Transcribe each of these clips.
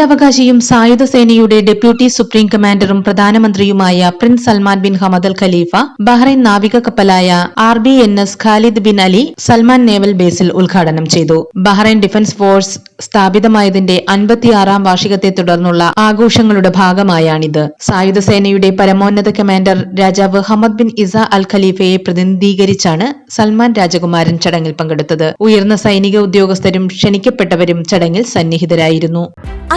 കിരീടാവകാശിയും സായുധ സേനയുടെ deputy supreme കമാൻഡറും പ്രധാനമന്ത്രിയുമായ prince Salman bin Hamad al Khalifa Bahrain നാവിക കപ്പലായ R B N S Khalid bin Ali Salman naval ബേസിൽ ഉദ്ഘാടനം ചെയ്തു. ബഹ്റൈൻ ഡിഫൻസ് ഫോഴ്സ് സ്ഥാപിതമായതിന്റെ അൻപത്തിയാറാം വാർഷികത്തെ തുടർന്നുള്ള ആഘോഷങ്ങളുടെ ഭാഗമായാണിത്. സായുധ സേനയുടെ പരമോന്നത കമാൻഡർ രാജാവ് ഹമദ് ബിൻ ഇസ അൽ ഖലീഫയെ പ്രതിനിധീകരിച്ചാണ് സൽമാൻ രാജകുമാരൻ ചടങ്ങിൽ പങ്കെടുത്തത്. ഉയർന്ന സൈനിക ഉദ്യോഗസ്ഥരും ക്ഷണിക്കപ്പെട്ടവരും ചടങ്ങിൽ സന്നിഹിതരായിരുന്നു.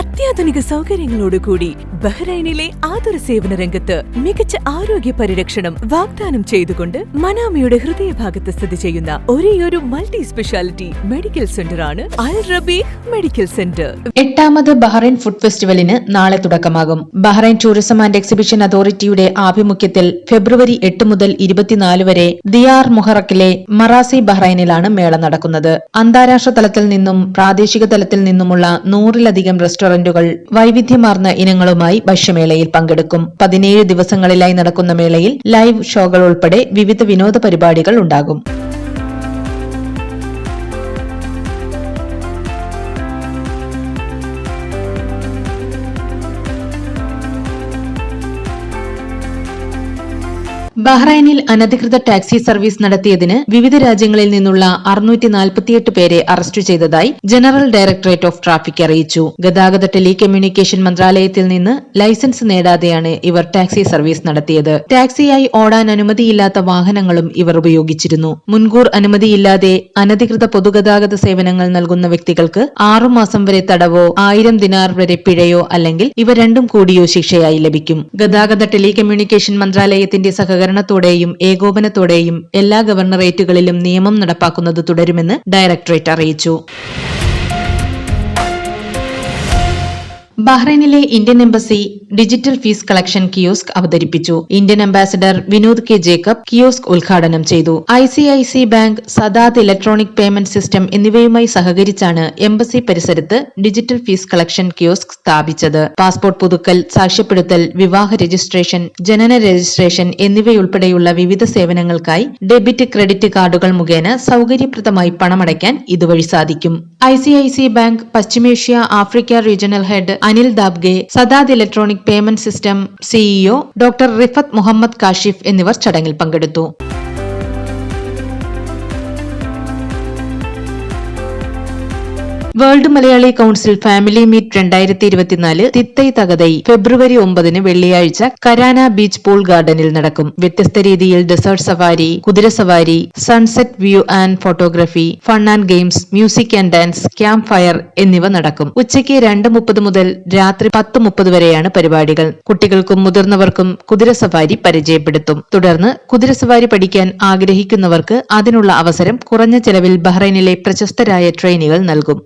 അത്യാധുനിക സൗകര്യങ്ങളോടുകൂടി ബഹ്റൈനിലെ ആതുര സേവന രംഗത്ത് മികച്ച ആരോഗ്യ പരിരക്ഷണം വാഗ്ദാനം ചെയ്തുകൊണ്ട് മനാമയുടെ ഹൃദയഭാഗത്ത് സ്ഥിതി ചെയ്യുന്ന ഒരേയൊരു മൾട്ടി സ്പെഷ്യാലിറ്റി മെഡിക്കൽ സെന്ററാണ് അൽ റബീഹ് മെഡിക്കൽ സെന്റർ. എട്ടാമത് ബഹ്റൈൻ ഫുഡ് ഫെസ്റ്റിവലിന് നാളെ തുടക്കമാകും. ബഹ്റൈൻ ടൂറിസം ആൻഡ് എക്സിബിഷൻ അതോറിറ്റിയുടെ ആഭിമുഖ്യത്തിൽ ഫെബ്രുവരി എട്ട് മുതൽ ഇരുപത്തിനാല് വരെ ദിയാർ മുഹറക്കിലെ മറാസി ബഹ്റൈനിലാണ് മേള നടക്കുന്നത്. അന്താരാഷ്ട്ര തലത്തിൽ നിന്നും പ്രാദേശിക തലത്തിൽ നിന്നുമുള്ള നൂറിലധികം റെസ്റ്റോറന്റുകൾ വൈവിധ്യമാർന്ന ഇനങ്ങളുമായി ഭക്ഷ്യമേളയിൽ പങ്കെടുക്കും. പതിനേഴ് ദിവസങ്ങളിലായി നടക്കുന്ന മേളയിൽ ലൈവ് ഷോകൾ ഉൾപ്പെടെ വിവിധ വിനോദ പരിപാടികൾ ഉണ്ടാകും. ബഹ്റൈനിൽ അനധികൃത ടാക്സി സർവീസ് നടത്തിയതിന് വിവിധ രാജ്യങ്ങളിൽ നിന്നുള്ള അറുന്നൂറ്റി നാൽപ്പത്തിയെട്ട് പേരെ അറസ്റ്റ് ചെയ്തതായി ജനറൽ ഡയറക്ടറേറ്റ് ഓഫ് ട്രാഫിക് അറിയിച്ചു. ഗതാഗത ടെലികമ്മ്യൂണിക്കേഷൻ മന്ത്രാലയത്തിൽ നിന്ന് ലൈസൻസ് നേടാതെയാണ് ഇവർ ടാക്സി സർവീസ് നടത്തിയത്. ടാക്സിയായി ഓടാൻ അനുമതിയില്ലാത്ത വാഹനങ്ങളും ഇവർ ഉപയോഗിച്ചിരുന്നു. മുൻകൂർ അനുമതിയില്ലാതെ അനധികൃത പൊതുഗതാഗത സേവനങ്ങൾ നൽകുന്ന വ്യക്തികൾക്ക് ആറുമാസം വരെ തടവോ ആയിരം ദിനാർ വരെ പിഴയോ അല്ലെങ്കിൽ ഇവ രണ്ടും കൂടിയോ ശിക്ഷയായി ലഭിക്കും. ഗതാഗത ടെലികമ്മ്യൂണിക്കേഷൻ മന്ത്രാലയത്തിന്റെ സഹകരണത്തോടെയും ഏകോപനത്തോടെയും എല്ലാ ഗവർണറേറ്റുകളിലും നിയമം നടപ്പാക്കുന്നത് തുടരുമെന്ന് ഡയറക്ടറേറ്റ് അറിയിച്ചു. ബഹ്റൈനിലെ Indian embassy digital fees collection kiosk അവതരിപ്പിച്ചു. Indian ambassador Vinod K. Jacob kiosk ഉദ്ഘാടനം ചെയ്തു. I C I C bank Sadad electronic payment system എന്നിവയുമായി സഹകരിച്ചാണ് എംബസി പരിസരത്ത് ഡിജിറ്റൽ ഫീസ് കളക്ഷൻ കിയോസ്ക് സ്ഥാപിച്ചത്. പാസ്പോർട്ട് പുതുക്കൽ സാക്ഷ്യപ്പെടുത്തൽ വിവാഹ രജിസ്ട്രേഷൻ ജനന രജിസ്ട്രേഷൻ എന്നിവയുൾപ്പെടെയുള്ള വിവിധ സേവനങ്ങൾക്കായി ഡെബിറ്റ് ക്രെഡിറ്റ് കാർഡുകൾ മുഖേന സൗകര്യപ്രദമായി പണമടയ്ക്കാൻ ഇതുവഴി സാധിക്കും. I C I C bank പശ്ചിമേഷ്യ Africa regional head Anil Dabge Sadad electronic payment system CEO doctor Rifat Muhammad Kashif എന്നിവർ ചടങ്ങിൽ പങ്കെടുത്തു. World Malayali council family meet രണ്ടായിരത്തി ഇരുപത്തിനാല് തിത്തൈ തകതൈ ഫെബ്രുവരി ഒമ്പതിന് വെള്ളിയാഴ്ച കരാന ബീച്ച് പൂൾ ഗാർഡനിൽ നടക്കും. വ്യത്യസ്ത രീതിയിൽ ഡെസേർട്ട് സവാരി കുതിര സവാരി sunset view and photography fun and games music and dance camp fire എന്നിവ നടക്കും. ഉച്ചയ്ക്ക് രണ്ട് മുപ്പത് മുതൽ രാത്രി പത്ത് മുപ്പത് വരെയാണ് പരിപാടികൾ. കുട്ടികൾക്കും മുതിർന്നവർക്കും കുതിര സവാരി പരിചയപ്പെടുത്തും. തുടർന്ന് കുതിര സവാരി പഠിക്കാൻ ആഗ്രഹിക്കുന്നവർക്ക് അതിനുള്ള അവസരം കുറഞ്ഞ ചെലവിൽ ബഹ്റൈനിലെ പ്രശസ്തരായ ട്രെയിനുകൾ നൽകും.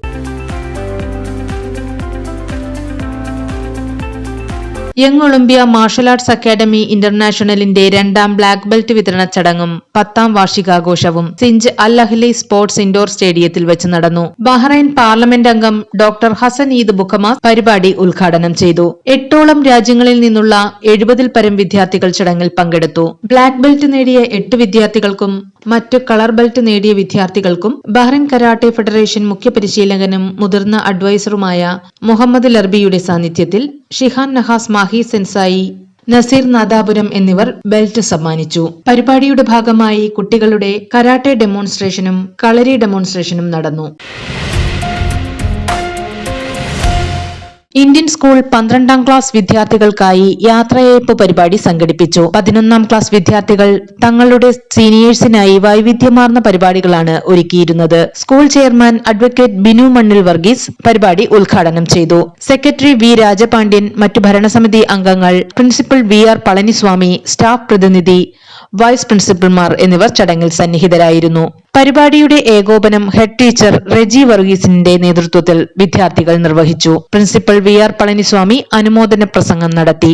Young Olympia martial arts academy ഇന്റർനാഷണലിന്റെ രണ്ടാം ബ്ലാക്ക് ബെൽറ്റ് വിതരണ ചടങ്ങും പത്താം വാർഷികാഘോഷവും Sinj Al Ahli sports indoor സ്റ്റേഡിയത്തിൽ വെച്ച് നടന്നു. ബഹ്റൈൻ പാർലമെന്റ് അംഗം ഡോക്ടർ ഹസൻ ഈദ് ബുഖമാസ് പരിപാടി ഉദ്ഘാടനം ചെയ്തു. എട്ടോളം രാജ്യങ്ങളിൽ നിന്നുള്ള എഴുപതിൽ പരം വിദ്യാർത്ഥികൾ ചടങ്ങിൽ പങ്കെടുത്തു. ബ്ലാക്ക് ബെൽറ്റ് നേടിയ എട്ട് വിദ്യാർത്ഥികൾക്കും മറ്റ് കളർ ബെൽറ്റ് നേടിയ വിദ്യാർത്ഥികൾക്കും ബഹ്റിൻ കരാട്ടെ ഫെഡറേഷൻ മുഖ്യ പരിശീലകനും മുതിർന്ന അഡ്വൈസറുമായ മുഹമ്മദ് ലർബിയുടെ സാന്നിധ്യത്തിൽ ഷിഹാൻ നഹാസ് മാഹി സെൻസായി നസീർ നാദാപുരം എന്നിവർ ബെൽറ്റ് സമ്മാനിച്ചു. പരിപാടിയുടെ ഭാഗമായി കുട്ടികളുടെ കരാട്ടെ ഡെമോൺസ്ട്രേഷനും കളരി ഡെമോൺസ്ട്രേഷനും നടന്നു. ഇന്ത്യൻ സ്കൂൾ പന്ത്രണ്ടാം ക്ലാസ് വിദ്യാർത്ഥികൾക്കായി യാത്രയയപ്പ് പരിപാടി സംഘടിപ്പിച്ചു. പതിനൊന്നാം ക്ലാസ് വിദ്യാർത്ഥികൾ തങ്ങളുടെ സീനിയേഴ്സിനായി വൈവിധ്യമാർന്ന പരിപാടികളാണ് ഒരുക്കിയിരുന്നത്. സ്കൂൾ ചെയർമാൻ അഡ്വക്കേറ്റ് ബിനു മണ്ണിൽ വർഗീസ് പരിപാടി ഉദ്ഘാടനം ചെയ്തു. സെക്രട്ടറി വി രാജപാണ്ഡ്യൻ മറ്റു ഭരണസമിതി അംഗങ്ങൾ principal V R Palaniswami staff പ്രതിനിധി വൈസ് പ്രിൻസിപ്പൽമാർ എന്നിവർ ചടങ്ങിൽ സന്നിഹിതരായിരുന്നു. പരിപാടിയുടെ ഏകോപനം ഹെഡ് ടീച്ചർ റെജി വർഗീസിന്റെ നേതൃത്വത്തിൽ വിദ്യാർത്ഥികൾ നിർവഹിച്ചു. പ്രിൻസിപ്പൽ വി ആർ പളനിസ്വാമി അനുമോദന പ്രസംഗം നടത്തി.